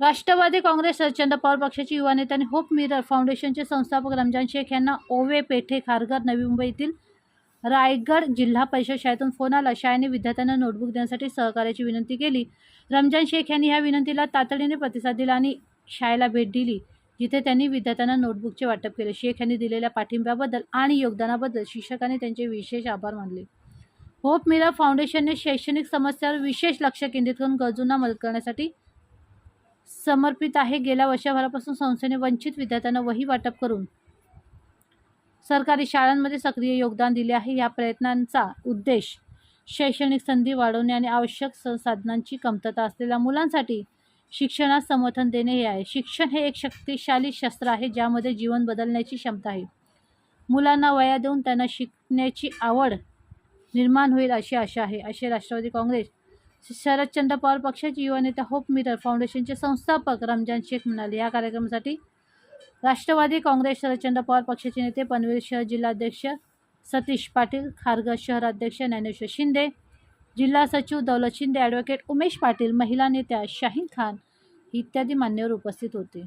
राष्ट्रवादी काँग्रेस शरदचंद पवार पक्षाचे युवा नेते आणि होप मिरर फाउंडेशनचे संस्थापक रमजान शेख यांना ओवे पेठे खारघर नवी मुंबई येथील रायगड जिल्हा परिषद शाळेतून फोन आला. शाळेने विद्यार्थ्यांना नोटबुक देण्यासाठी सहकार्याची विनंती केली. रमजान शेख यांनी ह्या विनंतीला तातडीने प्रतिसाद दिला आणि शाळेला भेट दिली जिथे त्यांनी विद्यार्थ्यांना नोटबुकचे वाटप केले. शेख यांनी दिलेल्या पाठिंब्याबद्दल आणि योगदानाबद्दल शिक्षकांनी त्यांचे विशेष आभार मानले. होप मिरर फाउंडेशनने शैक्षणिक समस्यावर विशेष लक्ष केंद्रित करून गरजूंना मदत करण्यासाठी समर्पित आहे. गेल्या वर्षभरापासून संस्थेने वंचित विद्यार्थ्यांना वही वाटप करून सरकारी शाळांमध्ये सक्रिय योगदान दिले आहे. या प्रयत्नांचा उद्देश शैक्षणिक संधी वाढवणे आणि आवश्यक संसाधनांची कमतरता असलेल्या मुलांसाठी शिक्षणास समर्थन देणे हे आहे. शिक्षण हे एक शक्तिशाली शस्त्र आहे ज्यामध्ये जीवन बदलण्याची क्षमता आहे. मुलांना वया देऊन त्यांना शिकण्याची आवड निर्माण होईल अशी आशा आहे. असे राष्ट्रवादी काँग्रेस शरदचंद्र पवार पक्षाचे युवा नेता होप मिरर फाउंडेशनचे संस्थापक रमजान शेख म्हणाले या कार्यक्रमासाठी राष्ट्रवादी काँग्रेस शरदचंद्र पवार पक्षाचे नेते पनवेल शहर जिल्हाध्यक्ष सतीश पाटील खारघर शहराध्यक्ष ज्ञानेश्वर शिंदे जिल्हा सचिव दौलत शिंदे ॲडव्होकेट उमेश पाटील महिला नेत्या शाहीन खान इत्यादी मान्यवर उपस्थित होते.